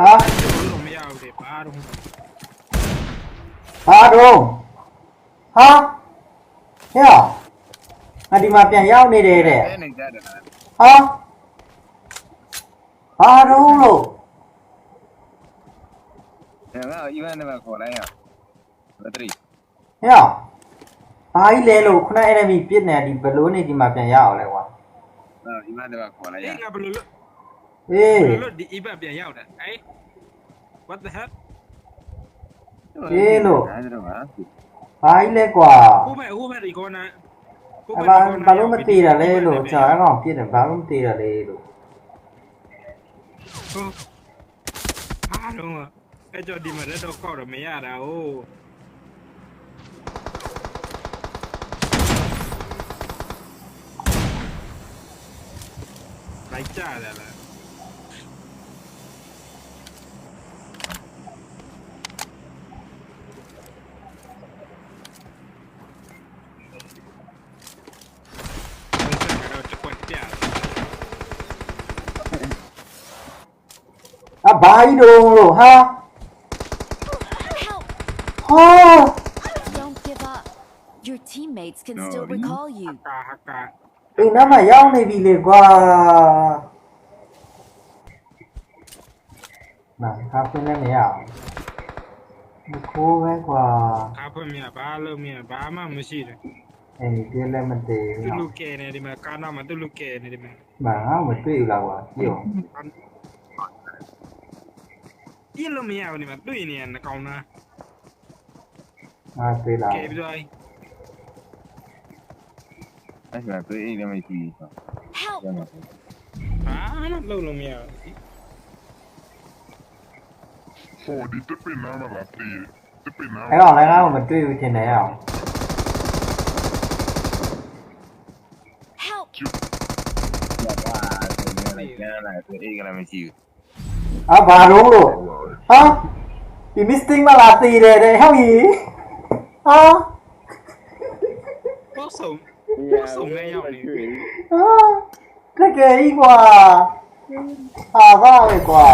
ฮะเฮะดูฮะเฮ้ยอดีมาเปียยาวนี่เด้เด้ฮะ ဟာတော့လို့ဒါက event နဲ့ခေါ်လိုက်ရဘက်ထရီဟဲ့ဘာကြီးလဲလို့ခုန enemy ပြစ်နေဒီဘလို့နေဒီမှာပြန်ရအောင်လဲကွာအဲ event နဲ့ခေါ်လိုက်ရအေးငါဘယ်လိုလုပ်အေးဘယ်လိုလုပ်ဒီ event ပြန်ရောက်တယ်အေး what the heck ဒါတော့ဟာဘာကြီးလဲကွာဟိုမဲ့ဟိုမဲ့ဒီကောနာအဘာဘာလို့မတည်တာလဲလို့ကြာအကောင်ပြစ်တယ်ဘာလို့မတည်တာလဲလို့ Ah, no. Ellos dime dos coros, me yara, oh. 来架的了。 ဘာကြီးတော့လို့ဟာ Help! ဟာ Don't give up. Your teammates can still recall you. ကာဟကာအိမ်နားမှာရောက်နေပြီလေကွာနာဟာဖင်းလည်းမရအောင်မခိုးပဲကွာအားဖွင့်မြဘာလို့မြဘာမှမရှိတယ်အဲ့ဒီပြလည်းမတည်သူဘူးလူကဲနေဒီမှာကာနာမှာသူလူကဲနေဒီမှာမငါမတွေ့ဘူးလားကွာကြည့်အောင် ilumia ni mat dui ni an kau na ah rồi. Anh bjai tôi, ma làm gì ti help ah mat lo lumia Ôi, đi tiếp bên nào mà lạp đi Tiếp bên nào Thấy rồi, lấy ra mà mình truy trên này không? Help! Chịu Bà, bà, bà, bà, bà, bà, bà, bà, bà, bà, bà, bà, bà, bà, bà, ဟာဒီ mistake မလားတည်တယ်တဲ့ဟောက်ကြီးဟာပေါ့ဆုံးဆုံးနေရောက်နေပြီဟာတကယ်ကြီးကွာဟာပါပဲကွာ